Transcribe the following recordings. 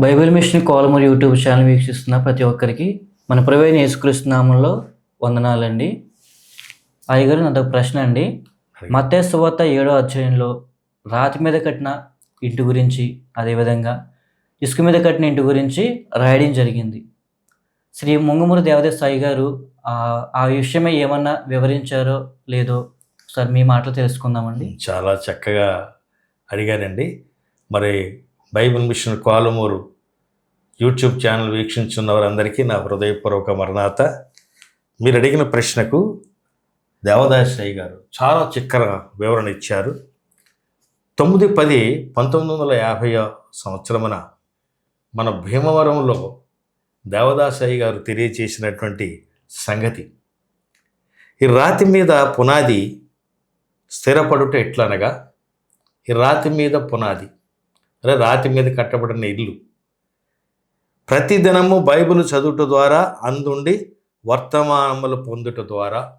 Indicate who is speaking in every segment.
Speaker 1: Bible mission Kolamuru YouTube channel వీక్షిస్తున్న ప్రతి ఒక్కరికి మన ప్రవీణ యేసుక్రీస్తు నామంలో వందనాలండి. అయ్యగారు నాదొక ప్రశ్న అండి. మత్తే సువార్త ఏడో అధ్యాయంలో రాతి మీద కట్టిన ఇంటి గురించి అదేవిధంగా ఇసుక మీద కట్టిన ఇంటి గురించి రాయడం జరిగింది. శ్రీ ముంగమూరి దేవదేవ్ సాయి గారు ఆ- విషయమై ఏమన్నా వివరించారో లేదో ఒకసారి మీ మాటలు తెలుసుకుందామండి.
Speaker 2: చాలా చక్కగా అడిగారండి. మరి Bible mission Kolamuru YouTube channel వీక్షించున్న వారందరికీ నా హృదయపూర్వక మరణాత. మీరు అడిగిన ప్రశ్నకు దేవదాస్ గారు చాలా చిక్కర వివరణ ఇచ్చారు. తొమ్మిది పది పంతొమ్మిది వందల యాభై సంవత్సరమున మన భీమవరంలో దేవదాసాయి గారు తెలియచేసినటువంటి సంగతి. ఈ రాతి మీద పునాది స్థిరపడుట ఎట్లనగా? ఈ రాతి మీద పునాది అంటే రాతి మీద కట్టబడిన ఇల్లు. ప్రతిదినము బైబిల్ చదువుట ద్వారా అందుండి వర్తమానములు పొందుట ద్వారా.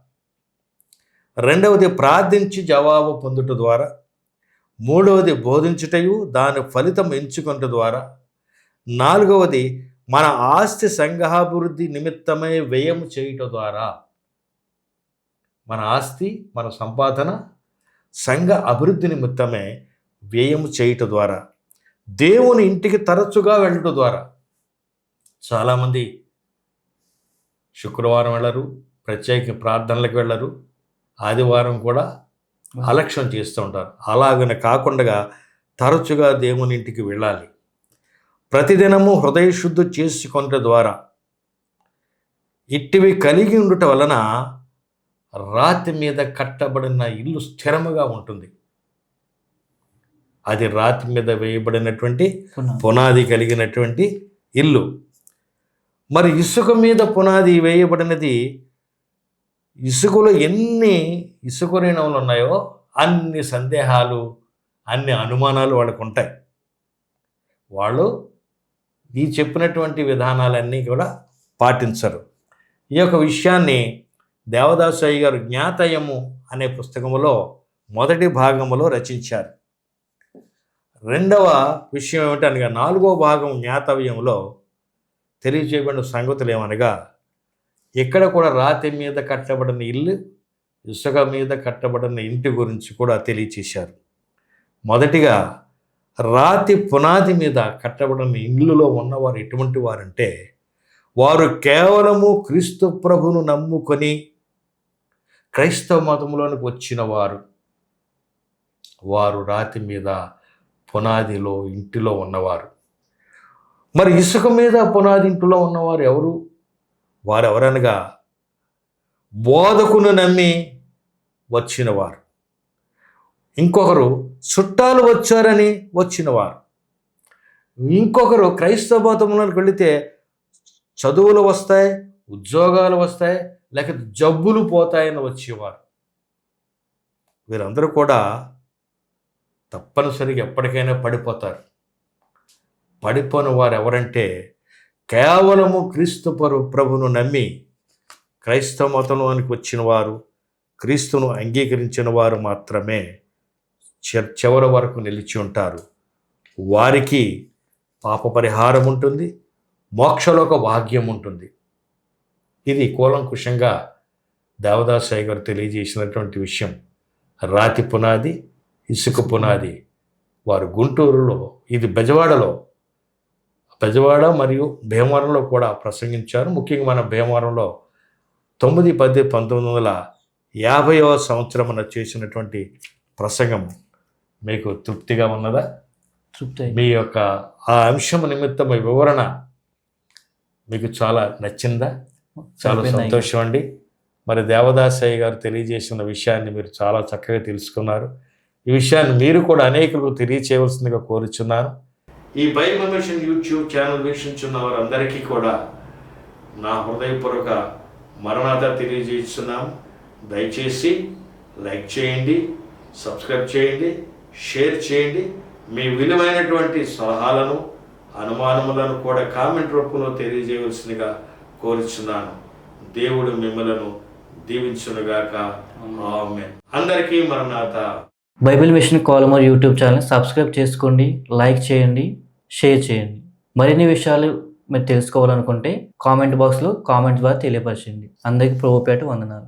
Speaker 2: రెండవది ప్రార్థించి జవాబు పొందుట ద్వారా. మూడవది బోధించుటయు దాని ఫలితం ఎంచుకొనుట ద్వారా. నాలుగవది మన ఆస్తి సంఘాభివృద్ధి నిమిత్తమే వ్యయం చేయుట ద్వారా. మన ఆస్తి మన సంపాదన సంఘ అభివృద్ధి నిమిత్తమే వ్యయం చేయుట ద్వారా. దేవుని ఇంటికి తరచుగా వెళ్ళటం ద్వారా. చాలామంది శుక్రవారం వెళ్ళరు ప్రత్యేక ప్రార్థనలకు వెళ్ళరు ఆదివారం కూడా అలక్ష్యం చేస్తూ ఉంటారు. అలాగనే కాకుండా తరచుగా దేవుని ఇంటికి వెళ్ళాలి. ప్రతిదినము హృదయశుద్ధి చేసుకుంట ద్వారా ఇట్టివి కలిగి ఉండటం వలన రాతి మీద కట్టబడిన ఇల్లు స్థిరముగా ఉంటుంది. అది రాతి మీద వేయబడినటువంటి
Speaker 1: పునాది.
Speaker 2: కలిగినటువంటి ఇల్లు. మరి ఇసుక మీద పునాది వేయబడినది ఇసుకలో ఎన్ని ఇసుక రేణువులు ఉన్నాయో అన్ని సందేహాలు అన్ని అనుమానాలు వాళ్ళకు ఉంటాయి. వాళ్ళు ఈ చెప్పినటువంటి విధానాలన్నీ కూడా పాటించరు. ఈ యొక్క విషయాన్ని దేవదాసయ్య గారు జ్ఞాతయము అనే పుస్తకములో మొదటి భాగములో రచించారు. రెండవ విషయం ఏమిటనగా నాలుగో భాగం జ్ఞాతవ్యంలో తెలియజేయబడిన సంగతులు ఏమనగా ఇక్కడ కూడా రాతి మీద కట్టబడిన ఇల్లు ఇసుక మీద కట్టబడిన ఇంటి గురించి కూడా తెలియచేశారు. మొదటిగా రాతి పునాది మీద కట్టబడిన ఇల్లులో ఉన్నవారు ఎటువంటి వారంటే వారు కేవలము క్రీస్తు ప్రభును నమ్ముకొని క్రైస్తవ మతంలోనికి వచ్చిన వారు. వారు రాతి మీద పునాదిలో ఇంటిలో ఉన్నవారు. మరి ఇసుక మీద పునాది ఇంటిలో ఉన్నవారు ఎవరు? వారు ఎవరనగా బోధకును నమ్మి వచ్చినవారు. ఇంకొకరు చుట్టాలు వచ్చారని వచ్చినవారు. ఇంకొకరు క్రైస్తవ మతంలోకి వెళితే చదువులు వస్తాయి ఉద్యోగాలు వస్తాయి లేక జబ్బులు పోతాయని వచ్చేవారు. వీరందరూ కూడా తప్పనిసరిగా ఎప్పటికైనా పడిపోతారు. పడిపోని వారు ఎవరంటే కేవలము క్రీస్తు పరు ప్రభును నమ్మి క్రైస్తవ మతంలోనికి వచ్చిన వారు క్రీస్తును అంగీకరించిన వారు మాత్రమే చివరి వరకు నిలిచి ఉంటారు. వారికి పాప పరిహారం ఉంటుంది మోక్షలోక భాగ్యం ఉంటుంది. ఇది కూలంకుషంగా దేవదాసాయి గారు తెలియజేసినటువంటి విషయం. రాతి పునాది ఇసుక పునాది. వారు గుంటూరులో ఇది బెజవాడలో. బెజవాడ మరియు భీమవరంలో కూడా ప్రసంగించారు. ముఖ్యంగా మన భీమవరంలో తొమ్మిది పది పంతొమ్మిది వందల యాభైవ సంవత్సరమున చేసినటువంటి ప్రసంగం. మీకు తృప్తిగా ఉన్నదా?
Speaker 1: తృప్తి
Speaker 2: మీ యొక్క ఆ అంశం నిమిత్తం వివరణ మీకు చాలా నచ్చిందా? చాలా సంతోషం అండి. మరి దేవదాసయ్య గారు తెలియజేసిన విషయాన్ని మీరు చాలా చక్కగా తెలుసుకున్నారు. ఈ విషయాన్ని మీరు కూడా అనేకులకు తెలియచేయవలసిందిగా కోరుచున్నాను. ఈ బైబిల్ మిషన్ యూట్యూబ్ ఛానల్ వీక్షించున్న వారందరికీ కూడా నా హృదయపూర్వక మరణాత తెలియజేస్తున్నాం. దయచేసి లైక్ చేయండి సబ్స్క్రైబ్ చేయండి షేర్ చేయండి. మీ విలువైనటువంటి సలహాలను అనుమానములను కూడా కామెంట్ రూపంలో తెలియజేయవలసిందిగా కోరుచున్నాను. దేవుడు మిమ్మలను దీవించునుగాక. అందరికీ మరణాత
Speaker 1: Bible mission Kolamuru YouTube channel subscribe చేసుకోండి లైక్ చేయండి షేర్ చేయండి. మరిన్ని విషయాలు మీరు తెలుసుకోవాలనుకుంటే కామెంట్ బాక్స్లో కామెంట్ ద్వారా తెలియపరచండి. అందరికీ ప్రభుపేట వందనాలు.